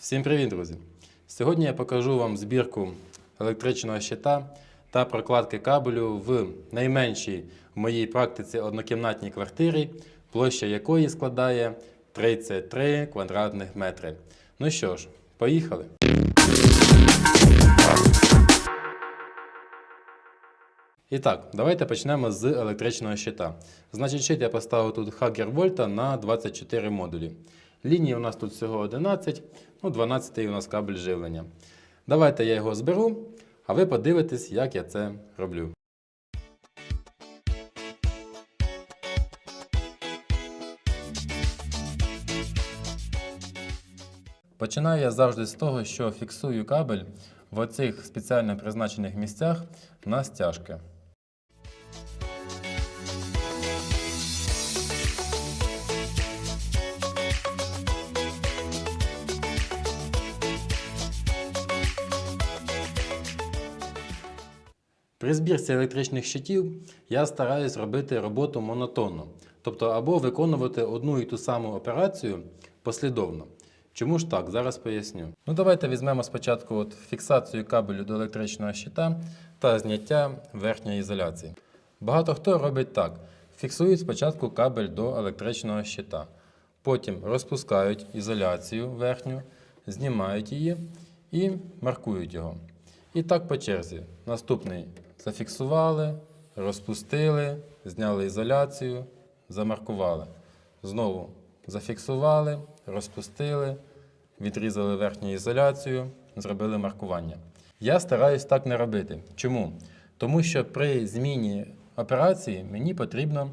Всім привіт, друзі! Сьогодні я покажу вам збірку електричного щита та прокладки кабелю в найменшій в моїй практиці однокімнатній квартирі, площа якої складає 33 квадратних метри. Ну що ж, поїхали! І так, давайте почнемо з електричного щита. Значить, щит я поставив тут Hager Volta на 24 модулі. Лінії у нас тут всього 11, ну 12 у нас кабель живлення. Давайте я його зберу, а ви подивитесь, як я це роблю. Починаю я завжди з того, що фіксую кабель в оцих спеціально призначених місцях на стяжки. При збірці електричних щитів я стараюсь робити роботу монотонно, тобто або виконувати одну і ту саму операцію послідовно. Чому ж так? Зараз поясню. Ну давайте візьмемо спочатку от фіксацію кабелю до електричного щита та зняття верхньої ізоляції. Багато хто робить так: фіксують спочатку кабель до електричного щита, потім розпускають ізоляцію верхню, знімають її і маркують його. І так по черзі. Наступний зафіксували, розпустили, зняли ізоляцію, замаркували. Знову зафіксували, розпустили, відрізали верхню ізоляцію, зробили маркування. Я стараюсь так не робити. Чому? Тому що при зміні операції мені потрібно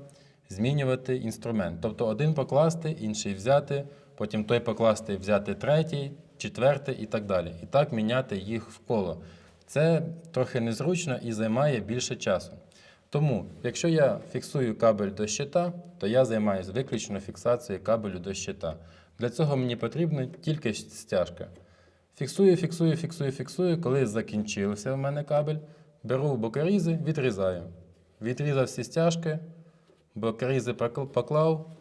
змінювати інструмент. Тобто один покласти, інший взяти, потім той покласти, взяти третій, четвертий і так далі. І так міняти їх в коло. Це трохи незручно і займає більше часу. Тому, якщо я фіксую кабель до щита, то я займаюся виключно фіксацією кабелю до щита. Для цього мені потрібна тільки стяжка. Фіксую, фіксую, фіксую, фіксую. Коли закінчився в мене кабель, беру бокорізи, відрізаю. Відрізав всі стяжки, бокорізи поклав.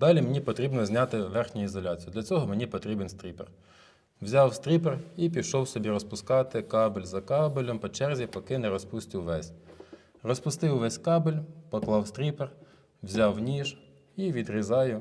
Далі мені потрібно зняти верхню ізоляцію. Для цього мені потрібен стріпер. Взяв стріпер і пішов собі розпускати кабель за кабелем по черзі, поки не розпустив весь. Розпустив весь кабель, поклав стріпер, взяв ніж і відрізаю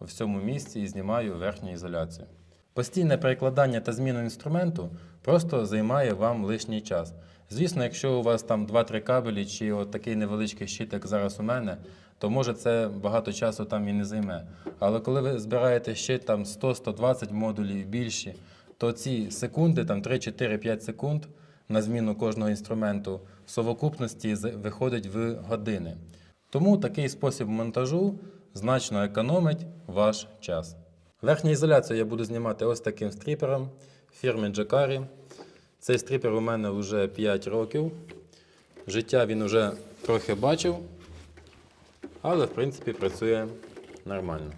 у всьому місці і знімаю верхню ізоляцію. Постійне перекладання та зміна інструменту просто займає вам лишній час. Звісно, якщо у вас там 2-3 кабелі чи от такий невеличкий щит, як зараз у мене, то може це багато часу там і не займе. Але коли ви збираєте щит там 100-120 модулів більші, то ці секунди, там 3-4-5 секунд на зміну кожного інструменту в совокупності виходить в години. Тому такий спосіб монтажу значно економить ваш час. Верхню ізоляцію я буду знімати ось таким стріпером фірми Джакарі. Цей стріпер у мене вже 5 років. Життя він вже трохи бачив, але в принципі працює нормально.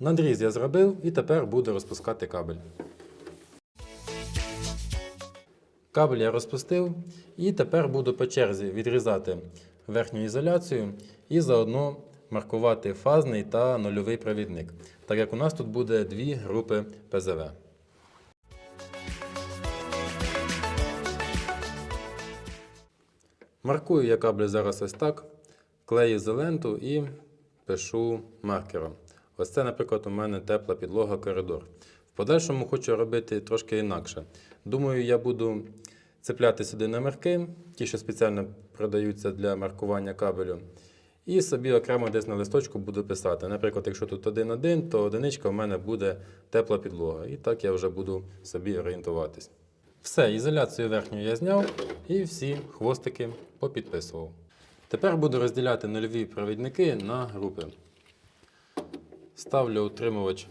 Надріз я зробив і тепер буду розпускати кабель. Кабель я розпустив і тепер буду по черзі відрізати верхню ізоляцію і заодно маркувати фазний та нульовий провідник, так як у нас тут буде дві групи ПЗВ. Маркую я кабель зараз ось так, клею ізоленту і пишу маркером. Ось це, наприклад, у мене тепла підлога коридор. В подальшому хочу робити трошки інакше. Думаю, я буду цепляти сюди номерки, ті, що спеціально продаються для маркування кабелю. І собі окремо десь на листочку буду писати. Наприклад, якщо тут 1-1, то одиничка в мене буде тепла підлога. І так я вже буду собі орієнтуватись. Все, ізоляцію верхню я зняв і всі хвостики попідписував. Тепер буду розділяти нульові провідники на групи. Ставлю утримувач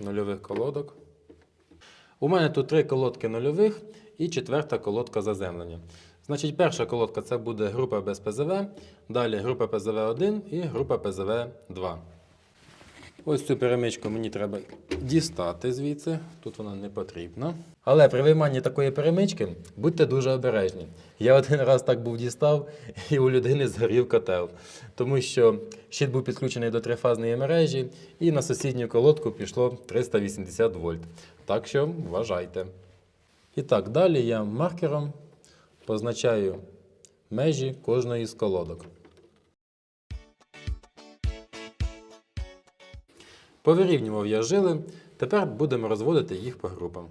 нульових колодок. У мене тут три колодки нульових і четверта колодка заземлення. Значить, перша колодка це буде група без ПЗВ, далі група ПЗВ 1 і група ПЗВ 2. Ось цю перемичку мені треба дістати звідси. Тут вона не потрібна. Але при вийманні такої перемички будьте дуже обережні. Я один раз так був дістав, і у людини згорів котел. Тому що щит був підключений до трифазної мережі, і на сусідню колодку пішло 380 вольт. Так що вважайте. І так, далі я маркером позначаю межі кожної з колодок. Повирівнював я жили, тепер будемо розводити їх по групам.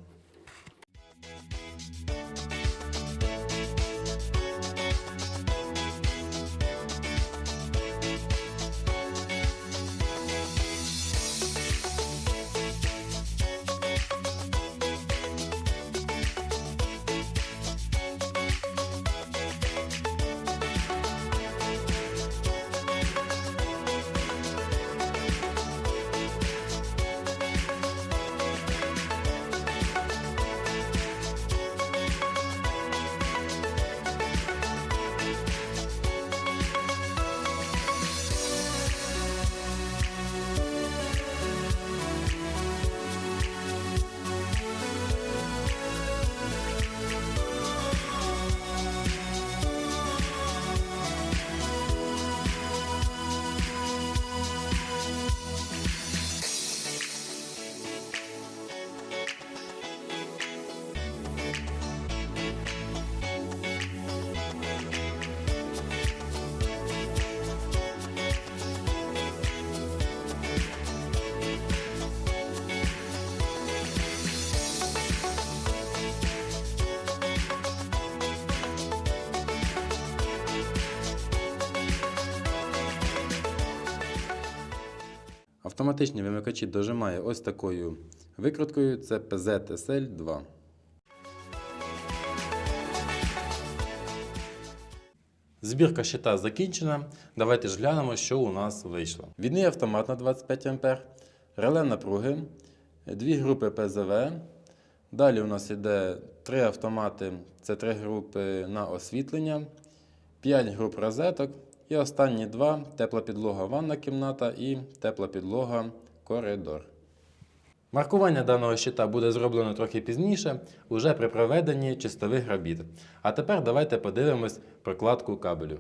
Автоматичні вимикачі дожимає ось такою викруткою. Це PZSL 2. Збірка щита закінчена. Давайте ж глянемо, що у нас вийшло. Відний автомат на 25 А, реле напруги, дві групи ПЗВ. Далі у нас йде три автомати, це три групи на освітлення, 5 груп розеток. І останні два тепла підлога ванна кімната і тепла підлога коридор. Маркування даного щита буде зроблено трохи пізніше, уже при проведенні чистових робіт. А тепер давайте подивимось прокладку кабелю.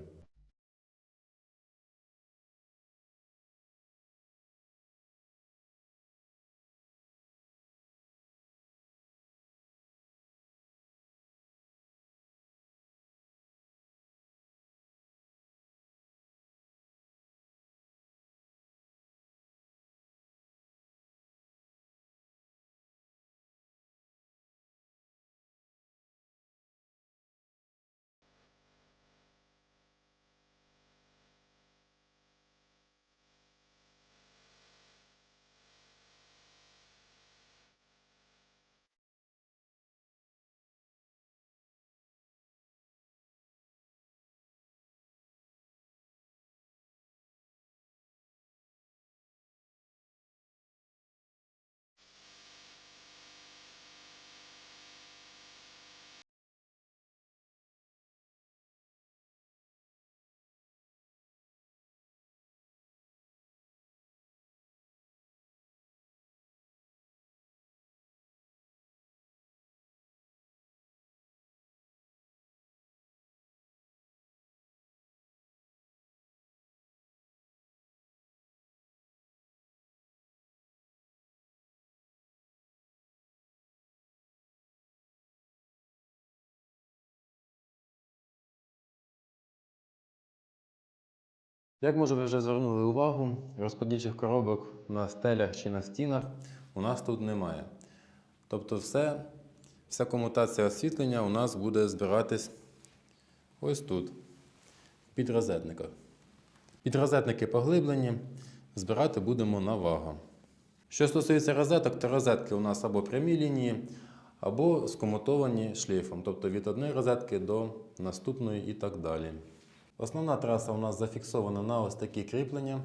Як може ви вже звернули увагу, розподільчих коробок на стелях чи на стінах у нас тут немає. Тобто все, вся комутація освітлення у нас буде збиратись ось тут, в підрозетниках. Підрозетники поглиблені, збирати будемо на вагу. Що стосується розеток, то розетки у нас або прямі лінії, або скомутовані шлейфом, тобто від одної розетки до наступної і так далі. Основна траса у нас зафіксована на ось такі кріплення.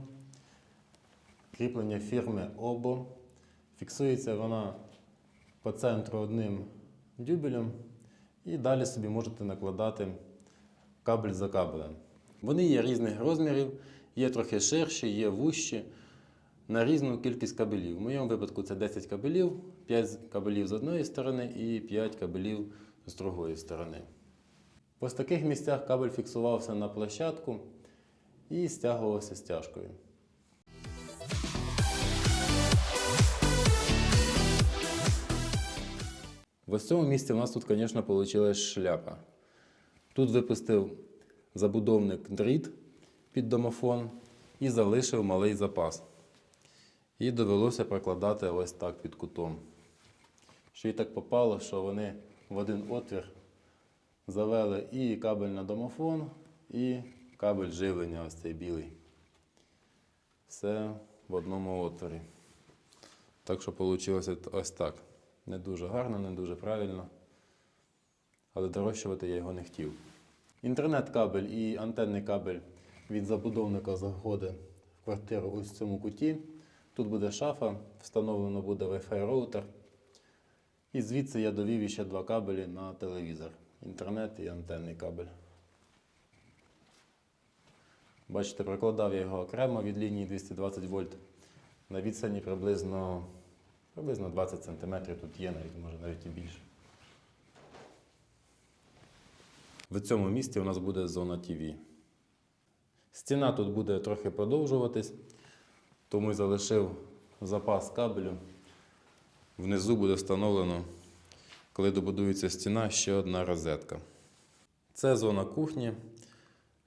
Кріплення фірми OBO. Фіксується вона по центру одним дюбелем. І далі собі можете накладати кабель за кабелем. Вони є різних розмірів, є трохи ширші, є вущі. на різну кількість кабелів. В моєму випадку це 10 кабелів, 5 кабелів з одної сторони і 5 кабелів з другої сторони. Ось таких місцях кабель фіксувався на площадку і стягувався стяжкою. В ось цьому місці у нас тут, звісно, вийшла шляпа. Тут випустив забудовник дріт під домофон і залишив малий запас. І довелося прокладати ось так під кутом. Ще й так попало, що вони в один отвір завели і кабель на домофон, і кабель живлення ось цей білий. Все в одному отворі. Так що вийшло ось так. Не дуже гарно, не дуже правильно. Але дорощувати я його не хотів. Інтернет-кабель і антенний кабель від забудовника заходить в квартиру ось в цьому куті. Тут буде шафа, встановлено буде Wi-Fi роутер. І звідси я довів ще два кабелі на телевізор. Інтернет і антенний кабель. Бачите, прокладав я його окремо від лінії 220 вольт на відстані приблизно, приблизно 20 см. Тут є навіть, може навіть і більше. В цьому місці у нас буде зона ТВ. Стіна тут буде трохи продовжуватись, тому й залишив запас кабелю. Внизу буде встановлено, коли добудується стіна, ще одна розетка. Це зона кухні,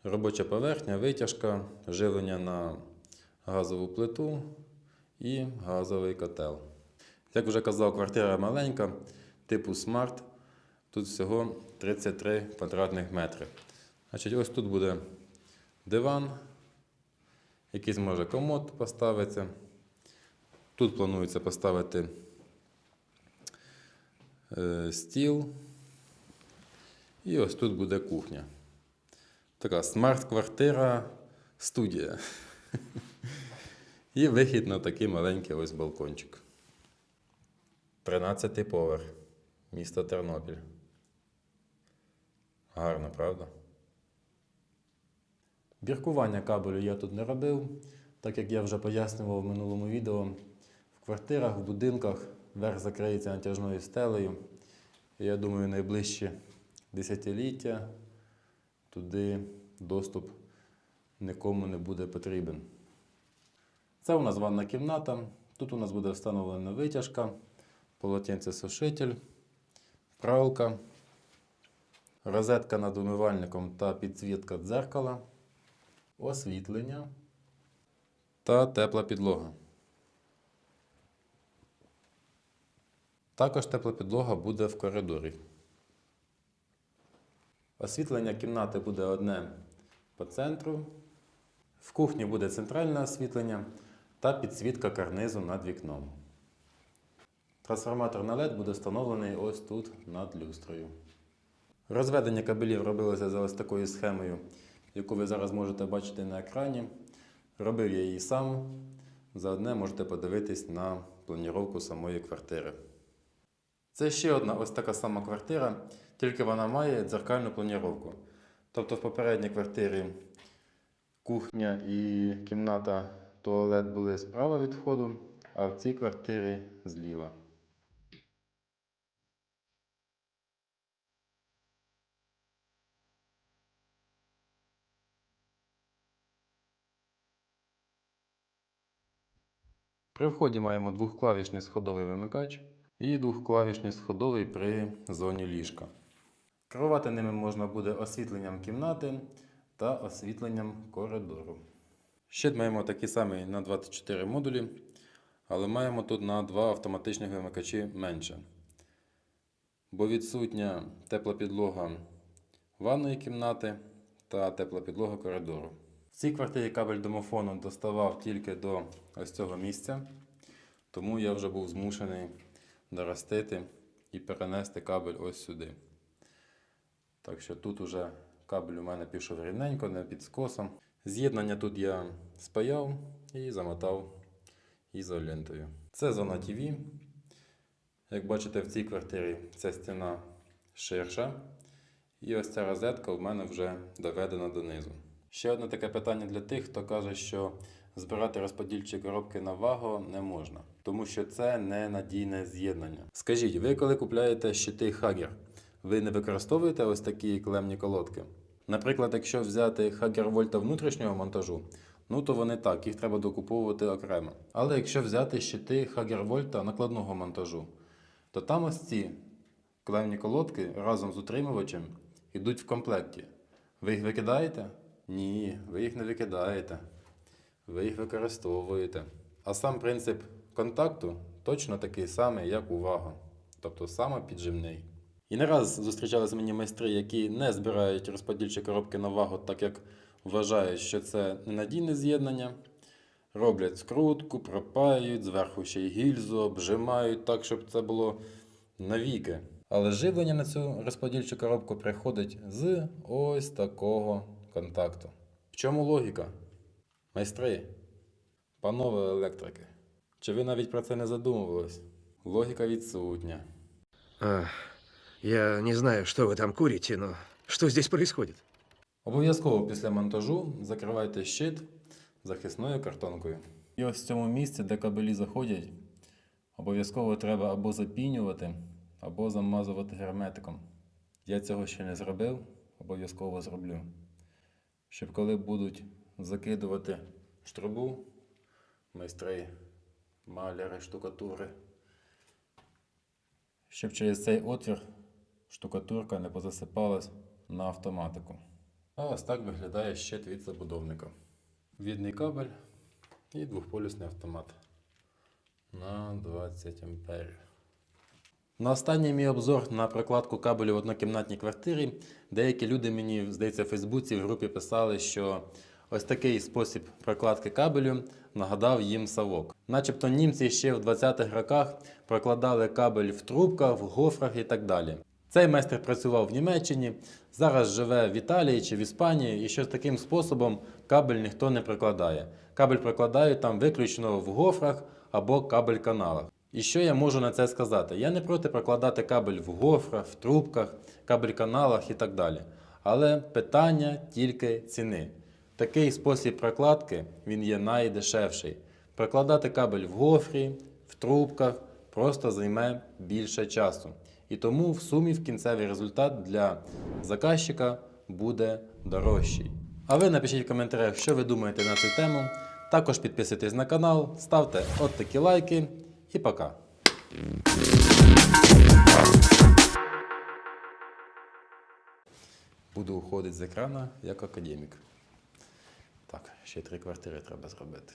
робоча поверхня, витяжка, живлення на газову плиту і газовий котел. Як вже казав, квартира маленька, типу смарт. Тут всього 33 квадратних метри. Значить, ось тут буде диван, якийсь може комод поставиться. Тут планується поставити стіл. І ось тут буде кухня. Така смарт-квартира студія. І вихід на такий маленький ось балкончик. 13-й поверх. Місто Тернопіль. Гарно, правда? Біркування кабелю я тут не робив, так як я вже пояснював в минулому відео. В квартирах, в будинках верх закриється натяжною стелею. Я думаю, найближче десятиліття туди доступ нікому не буде потрібен. Це у нас ванна кімната. Тут у нас буде встановлена витяжка, полотенцесушитель, пралка, розетка над умивальником та підсвітка дзеркала, освітлення та тепла підлога. Також тепла підлога буде в коридорі. Освітлення кімнати буде одне по центру. В кухні буде центральне освітлення та підсвітка карнизу над вікном. Трансформатор на LED буде встановлений ось тут над люстрою. Розведення кабелів робилося за ось такою схемою, яку ви зараз можете бачити на екрані. Робив я її сам. Заодне можете подивитись на планіровку самої квартири. Це ще одна ось така сама квартира, тільки вона має дзеркальну планіровку. Тобто в попередній квартирі кухня і кімната туалет були справа від входу, а в цій квартирі зліва. При вході маємо двохклавішний сходовий вимикач і двохклавішний сходовий при зоні ліжка. Керувати ними можна буде освітленням кімнати та освітленням коридору. Ще маємо такі самі на 24 модулі, але маємо тут на два автоматичних вимикачі менше. Бо відсутня тепла підлога ванної кімнати та тепла підлога коридору. В цій квартирі кабель домофону доставав тільки до ось цього місця, тому я вже був змушений доростити і перенести кабель ось сюди. Так що тут уже кабель у мене пішов рівненько, не під скосом. З'єднання тут я спаяв і замотав ізолентою. Це зона ТВ. Як бачите, в цій квартирі ця стіна ширша. І ось ця розетка в мене вже доведена донизу. Ще одне таке питання для тих, хто каже, що збирати розподільчі коробки на ваго не можна, тому що це не надійне з'єднання. Скажіть, ви коли купляєте щити Хагер, ви не використовуєте ось такі клемні колодки? Наприклад, якщо взяти Хагер Вольта внутрішнього монтажу, ну то вони так, їх треба докуповувати окремо. Але якщо взяти щити Хагер Вольта накладного монтажу, то там ось ці клемні колодки разом з утримувачем йдуть в комплекті. Ви їх викидаєте? Ні, ви їх не викидаєте. Ви їх використовуєте. А сам принцип контакту точно такий самий, як у ваго, тобто саме піджимний. І не раз зустрічалися мені майстри, які не збирають розподільчі коробки на вагу, так як вважають, що це ненадійне з'єднання. Роблять скрутку, пропаюють, зверху ще й гільзу, обжимають так, щоб це було навіки. Але живлення на цю розподільчу коробку приходить з ось такого контакту. В чому логіка? Майстри, панове електрики, чи ви навіть про це не задумувались? Логіка відсутня. А, я не знаю, что вы там курите, но что здесь происходит? Обов'язково після монтажу закривайте щит захисною картонкою. І ось в цьому місці, де кабелі заходять, обов'язково треба або запінювати, або замазувати герметиком. Я цього ще не зробив, обов'язково зроблю. Щоб коли будуть закидувати штрубу, майстри, маляри, штукатури, щоб через цей отвір штукатурка не позасипалась на автоматику. А ось так виглядає щит від забудовника. Відний кабель і двохполюсний автомат на 20 амперів. На останній мій обзор на прокладку кабелю в однокімнатній квартирі деякі люди мені, здається, в Фейсбуці в групі писали, що ось такий спосіб прокладки кабелю нагадав їм совок. Начебто німці ще в 20-х роках прокладали кабель в трубках, в гофрах і так далі. Цей майстер працював в Німеччині, зараз живе в Італії чи в Іспанії, і що таким способом кабель ніхто не прокладає. Кабель прокладають там виключно в гофрах або кабель-каналах. І що я можу на це сказати? Я не проти прокладати кабель в гофрах, в трубках, кабель-каналах і так далі. Але питання тільки ціни. Такий спосіб прокладки він є найдешевший. Прокладати кабель в гофрі, в трубках просто займе більше часу. І тому в сумі в кінцевий результат для заказчика буде дорожчий. А ви напишіть в коментарях, що ви думаєте на цю тему. Також підписуйтесь на канал, ставте от такі лайки і пока. Буду уходити з екрана як академік. Так, ще три квартири треба зробити.